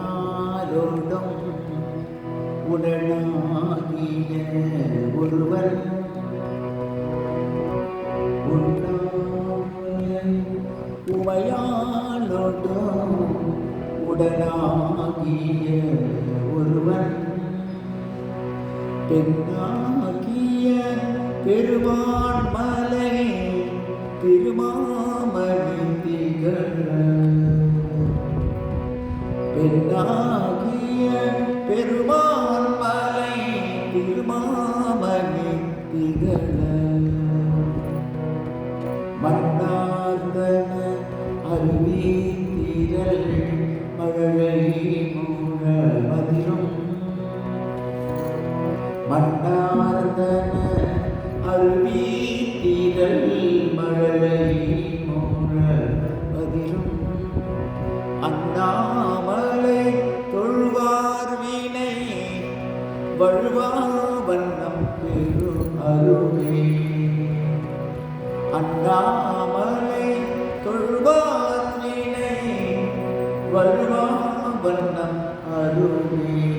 யாரோடும் உடனாகிய ஒருவர். உமையாலோடும் உடனாகிய ஒருவர். பெண்ணாகிய பெருமாள் பெண்ணாகிய பெருமான் மலை திருமாமணி திகழ. மன்னார்ந்தன அருவி திரள் மழலை மூழ மதிரும். மன்னார்ந்தன அருவி திரள் மழலை மூழ மதிரும். அண்ணாமலை வழுவா வண்ணம் பெரு அருளே. அண்ணாமலை தொழுவார் வினை வழுவா வண்ணம் அருளே.